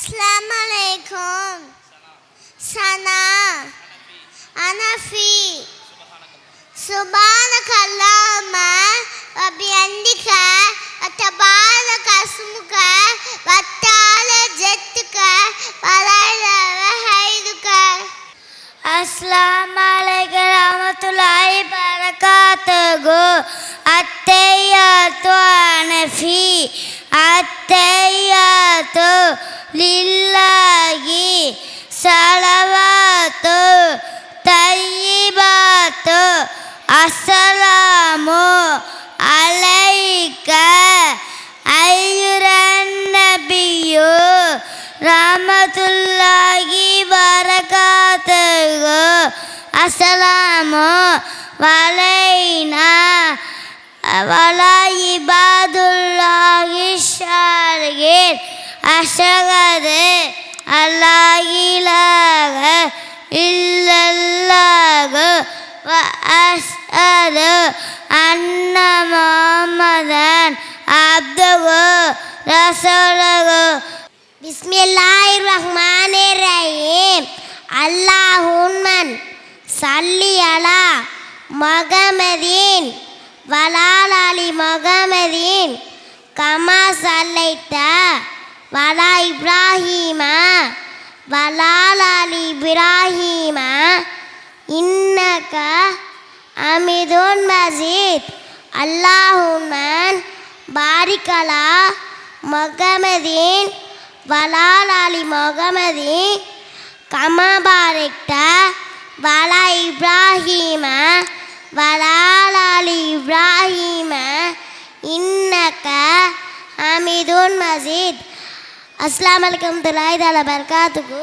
அஸ்லாம் அலைக்கும் சனா அனஃபி சுபானக அல்லாம வபியந்திக வத்தபாரக அஸ்முக வத்தால ஜெத்துக்க வலைலவ ஹைதுக அஸ்ஸலாமு அலைக்கும் லில்லாஹி சலவாத்து தையிபாத்து அஸ்ஸலாமு அலைக்க ஐயுரன் நபியு ரஹமத்துல்லாஹி பரகாத்துஹு அஸ்ஸலாமு வலைனா வலா இபாதுல்லாஹி அஷகது அல்லாஹ் இல்லல்லாக இல்லல்லாஹு வ அஸ்அது அன்ன முஹம்மதன் அப்துஹு ரசூலுஹு. பிஸ்மில்லாஹிர் ரஹ்மானிர் ரஹீம் அல்லாஹும்மன் சல்லி அலா முகமதின் வலால் வலா இப்ராஹீமா வலாலி அலி இப்ராஹீமா இன்னக அமிதுன் மஜீத் அல்லாஹுமன் பாரிகலா மொகமதீன் வலாலாலி மொகமதீன் கமபாரிக்ட வலா இப்ராஹீம வலாலி இப்ராஹீம இன்னக்க ஹமீதுன் மஜீத் அஸ்லாம் வலைக்கம் துலாய் தால பர்காத்துக்கு